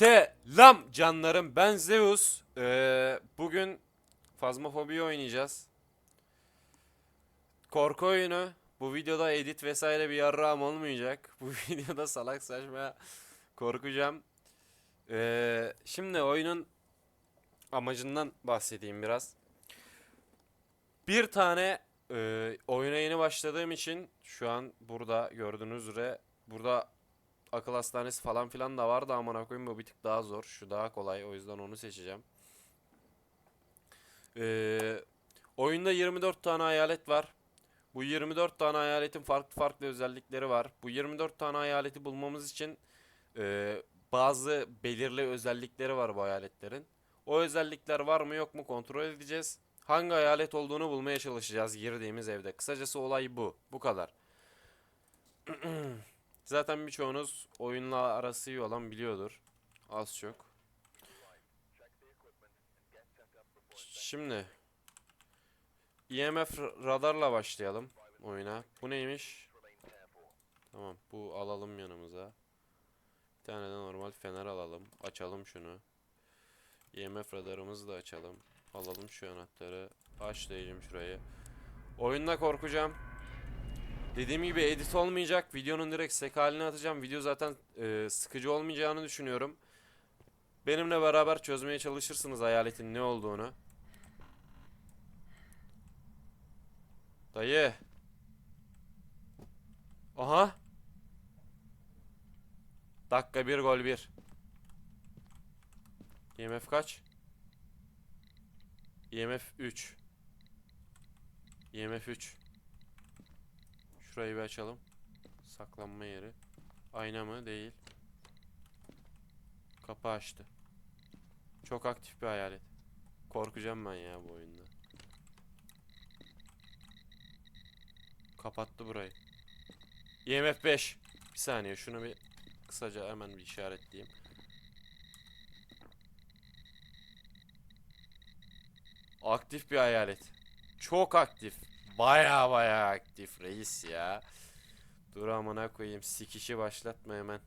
Selam canlarım ben Zeus. Ee, bugün Fazmafobi oynayacağız. Korku oyunu. Bu videoda edit vesaire bir yarrağım olmayacak. Bu videoda salak saçma korkacağım. Ee, şimdi oyunun amacından bahsedeyim biraz. Bir tane e, oyuna yeni başladığım için şu an burada gördüğünüz üzere burada akıl hastanesi falan filan da vardı amına koyayım bu bir tık daha zor. Şu daha kolay o yüzden onu seçeceğim. Ee, oyunda 24 tane hayalet var. Bu 24 tane hayaletin farklı farklı özellikleri var. Bu 24 tane hayaleti bulmamız için e, bazı belirli özellikleri var bu hayaletlerin. O özellikler var mı yok mu kontrol edeceğiz. Hangi hayalet olduğunu bulmaya çalışacağız girdiğimiz evde. Kısacası olay bu. Bu kadar. Zaten birçoğunuz oyunla arası iyi olan biliyordur. Az çok. Şimdi IMF ra- radarla başlayalım oyuna. Bu neymiş? Tamam bu alalım yanımıza. Bir tane de normal fener alalım. Açalım şunu. IMF radarımızı da açalım. Alalım şu anahtarı. Açlayacağım şurayı. Oyunda korkacağım. Dediğim gibi edit olmayacak. Videonun direkt sek haline atacağım. Video zaten e, sıkıcı olmayacağını düşünüyorum. Benimle beraber çözmeye çalışırsınız hayaletin ne olduğunu. Dayı. Aha. Dakika bir gol bir. IMF kaç? IMF 3. IMF 3. Şurayı bir açalım. Saklanma yeri. Ayna mı? Değil. Kapı açtı. Çok aktif bir hayalet. Korkacağım ben ya bu oyunda. Kapattı burayı. IMF 5. Bir saniye şunu bir kısaca hemen bir işaretleyeyim. Aktif bir hayalet. Çok aktif. Baya baya aktif reis ya. Dur amına koyayım. Sikişi başlatma hemen.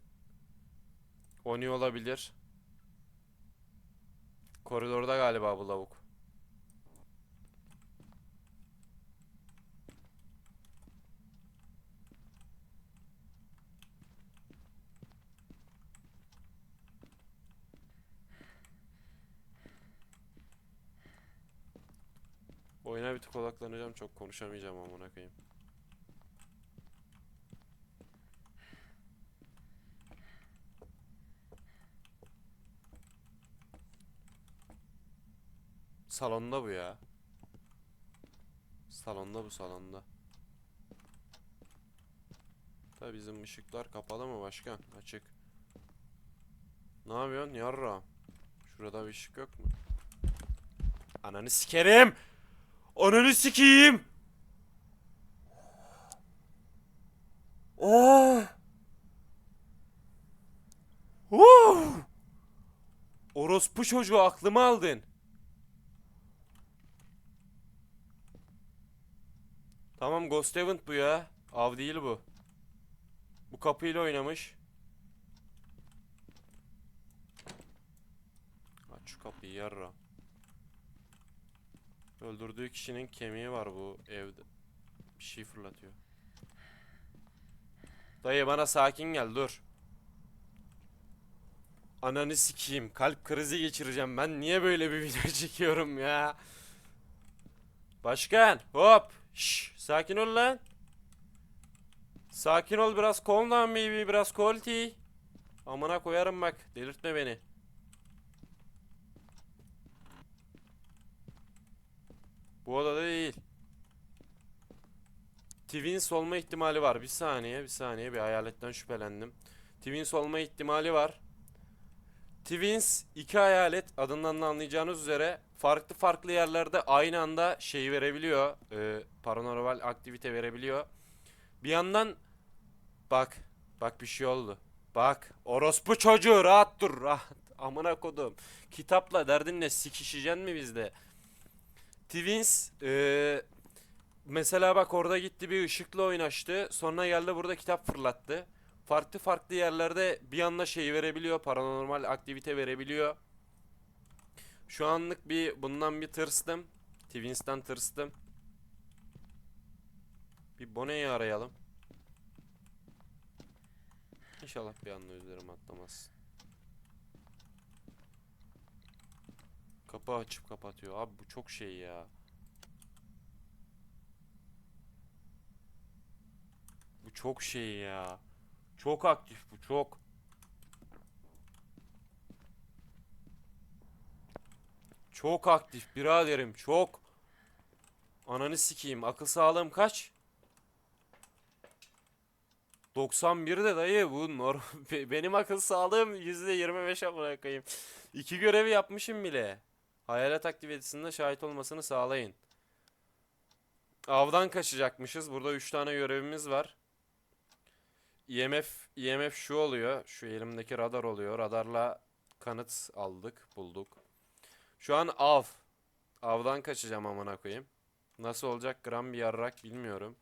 Oni olabilir. Koridorda galiba bu lavuk. Oyuna bir tık odaklanacağım. Çok konuşamayacağım amına koyayım. Salonda bu ya. Salonda bu salonda. Tabi bizim ışıklar kapalı mı başkan? Açık. Ne yapıyorsun yarra? Şurada bir ışık yok mu? Ananı sikerim! Ananı sikeyim! Oh! Oh! Orospu çocuğu aklımı aldın. Tamam Ghost Event bu ya. Av değil bu. Bu kapıyla oynamış. Aç şu kapıyı yarra. Öldürdüğü kişinin kemiği var bu evde. Bir şey fırlatıyor. Dayı bana sakin gel dur. Ananı sikeyim. Kalp krizi geçireceğim. Ben niye böyle bir video çekiyorum ya? Başkan hop. Şş, sakin ol lan. Sakin ol biraz calm down baby biraz quality. Amına koyarım bak delirtme beni. Bu odada değil. Twins olma ihtimali var. Bir saniye, bir saniye. Bir hayaletten şüphelendim. Twins olma ihtimali var. Twins iki hayalet adından da anlayacağınız üzere farklı farklı yerlerde aynı anda şey verebiliyor. E, paranormal aktivite verebiliyor. Bir yandan bak, bak bir şey oldu. Bak, orospu çocuğu rahat dur, rahat. Amına kodum. Kitapla derdin ne? Sikişeceksin mi bizde? Twins eee, mesela bak orada gitti bir ışıkla oynaştı. Sonra geldi burada kitap fırlattı. farklı farklı yerlerde bir anda şey verebiliyor. Paranormal aktivite verebiliyor. Şu anlık bir bundan bir tırstım. Twins'ten tırstım. Bir Bonnie'yi arayalım. İnşallah bir anda üzerime atlamaz. Kapı açıp kapatıyor. Abi bu çok şey ya. Bu çok şey ya. Çok aktif bu çok. Çok aktif biraderim çok. Ananı sikeyim. Akıl sağlığım kaç? 91 de dayı bu norm Be- benim akıl sağlığım %25 amına koyayım. İki görevi yapmışım bile. Hayalet aktivitesinde şahit olmasını sağlayın. Avdan kaçacakmışız. Burada 3 tane görevimiz var. IMF IMF şu oluyor. Şu elimdeki radar oluyor. Radarla kanıt aldık, bulduk. Şu an av. Avdan kaçacağım amına koyayım. Nasıl olacak gram bir yarrak bilmiyorum.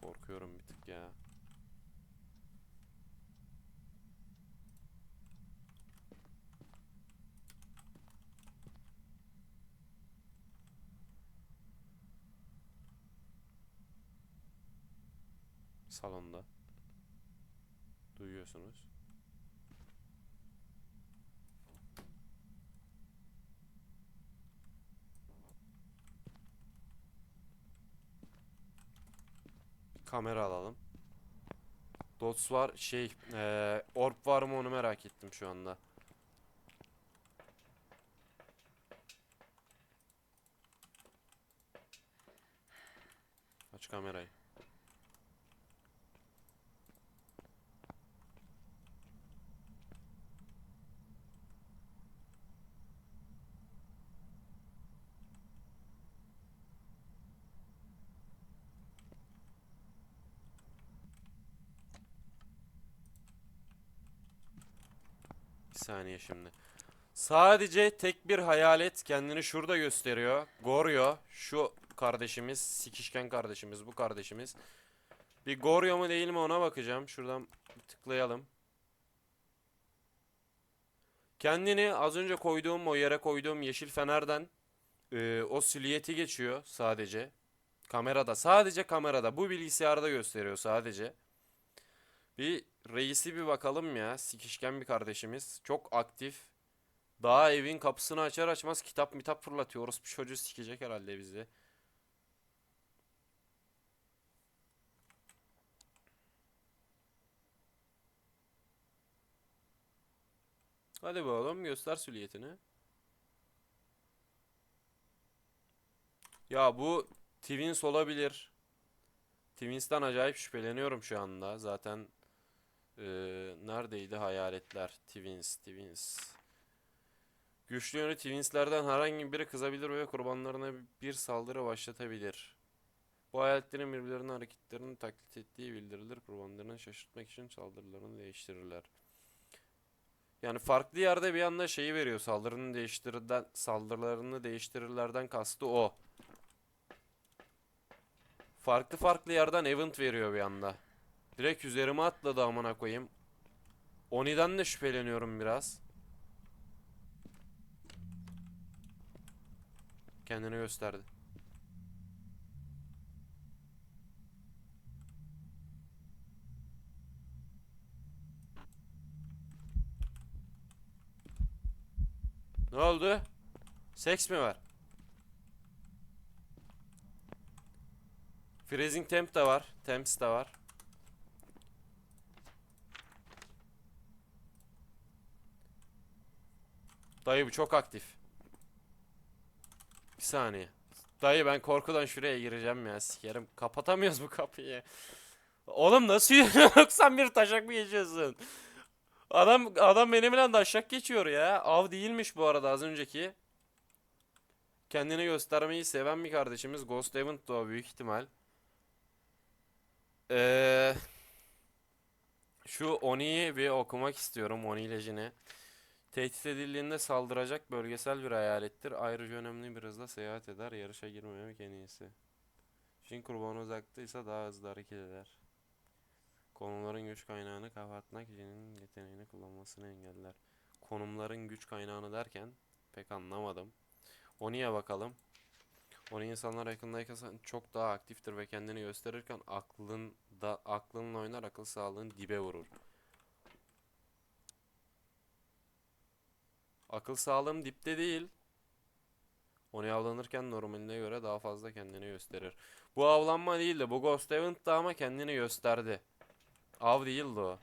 Korkuyorum bir tık ya. Salonda. Duyuyorsunuz. Bir kamera alalım. Dots var şey eee orb var mı onu merak ettim şu anda. Aç kamerayı. Saniye şimdi. Sadece tek bir hayalet kendini şurada gösteriyor. Goryo. Şu kardeşimiz. Sikişken kardeşimiz. Bu kardeşimiz. Bir Goryo mu değil mi ona bakacağım. Şuradan tıklayalım. Kendini az önce koyduğum o yere koyduğum yeşil fenerden e, o silüeti geçiyor sadece. Kamerada. Sadece kamerada. Bu bilgisayarda gösteriyor sadece. Bir reisi bir bakalım ya. Sikişken bir kardeşimiz. Çok aktif. Daha evin kapısını açar açmaz kitap mitap fırlatıyoruz. Bir çocuğu sikecek herhalde bizi. Hadi be oğlum göster süliyetini. Ya bu Twins olabilir. Twins'ten acayip şüpheleniyorum şu anda. Zaten eee, neredeydi hayaletler? Twins, Twins. Güçlü yönü Twins'lerden herhangi biri kızabilir ve kurbanlarına bir saldırı başlatabilir. Bu hayaletlerin birbirlerinin hareketlerini taklit ettiği bildirilir. Kurbanlarını şaşırtmak için saldırılarını değiştirirler. Yani farklı yerde bir anda şeyi veriyor. Saldırını değiştirirden, saldırılarını değiştirirlerden kastı o. Farklı farklı yerden event veriyor bir anda. Direkt üzerime atladı amına koyayım. Oni'den de şüpheleniyorum biraz. Kendini gösterdi. Ne oldu? Seks mi var? Freezing temp de var. Temps de var. Dayı bu çok aktif. Bir saniye. Dayı ben korkudan şuraya gireceğim ya sikerim. Kapatamıyoruz bu kapıyı. Oğlum nasıl yoksan bir taşak mı geçiyorsun? Adam adam benimle taşak geçiyor ya. Av değilmiş bu arada az önceki. Kendini göstermeyi seven bir kardeşimiz. Ghost Event o büyük ihtimal. Ee, şu Oni'yi bir okumak istiyorum. Oni ilacını. Tehdit edildiğinde saldıracak bölgesel bir hayalettir. Ayrıca önemli bir hızla seyahat eder. Yarışa girmemek en iyisi. Jin kurbanı uzaktaysa daha hızlı hareket eder. Konumların güç kaynağını kapatmak Jin'in yeteneğini kullanmasını engeller. Konumların güç kaynağını derken pek anlamadım. Oni'ye bakalım. Oni insanlar yakındayken çok daha aktiftir ve kendini gösterirken aklın da aklınla oynar akıl sağlığın dibe vurur. Akıl sağlığım dipte değil. Oni avlanırken normaline göre daha fazla kendini gösterir. Bu avlanma değildi. Bu Ghost Event'tı ama kendini gösterdi. Av değildi o.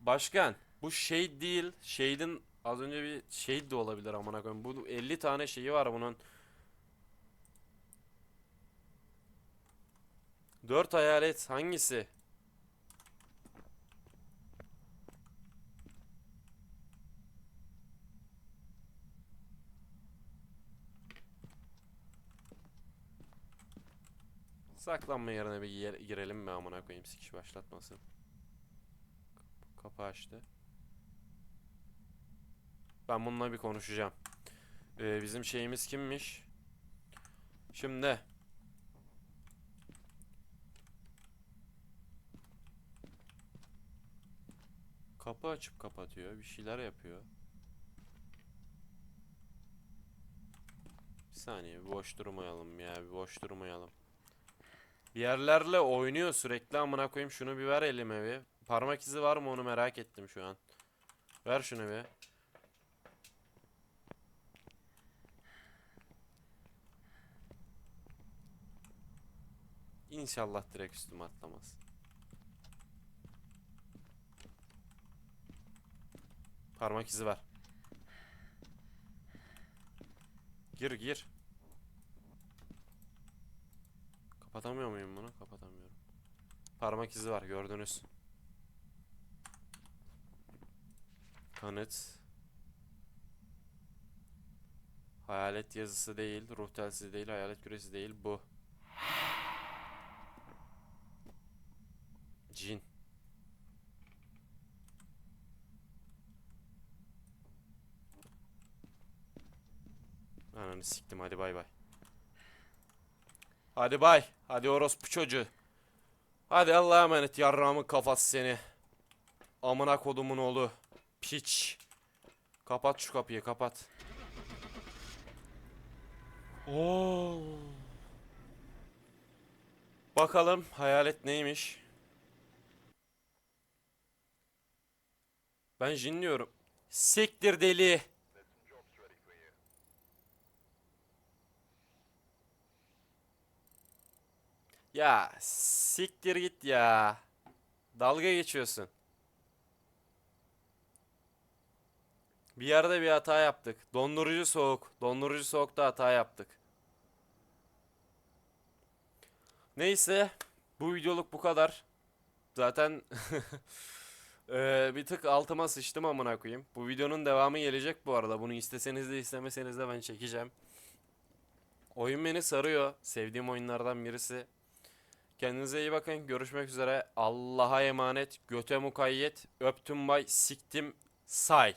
Başkan, bu şey değil. Shade'in az önce bir Shade de olabilir amına koyayım. Bu 50 tane şeyi var bunun. 4 hayalet hangisi? Saklanma yerine bir yer- girelim mi amına koyayım sikiş başlatmasın. Kapı açtı. Ben bununla bir konuşacağım. Ee, bizim şeyimiz kimmiş? Şimdi. Kapı açıp kapatıyor. Bir şeyler yapıyor. Bir saniye bir boş durmayalım ya. Bir boş durmayalım. Bir yerlerle oynuyor sürekli amına koyayım şunu bir ver elime bir. Parmak izi var mı onu merak ettim şu an. Ver şunu bir. İnşallah direkt üstüme atlamaz. Parmak izi ver. Gir gir. Kapatamıyor muyum bunu? Kapatamıyorum. Parmak izi var gördünüz. Kanıt. Hayalet yazısı değil, ruh telsizi değil, hayalet küresi değil bu. Cin. Ananı siktim hadi bay bay. Hadi bay. Hadi orospu çocuğu. Hadi Allah'a emanet yarrağımın kafası seni. Amına kodumun oğlu. Piç. Kapat şu kapıyı kapat. Oo. Bakalım hayalet neymiş? Ben jinliyorum. Siktir deli. Ya siktir git ya. Dalga geçiyorsun. Bir yerde bir hata yaptık. Dondurucu soğuk. Dondurucu soğukta hata yaptık. Neyse. Bu videoluk bu kadar. Zaten eee, bir tık altıma sıçtım amına koyayım. Bu videonun devamı gelecek bu arada. Bunu isteseniz de istemeseniz de ben çekeceğim. Oyun beni sarıyor. Sevdiğim oyunlardan birisi. Kendinize iyi bakın. Görüşmek üzere. Allah'a emanet. Göte mukayyet. Öptüm bay. Siktim. Say.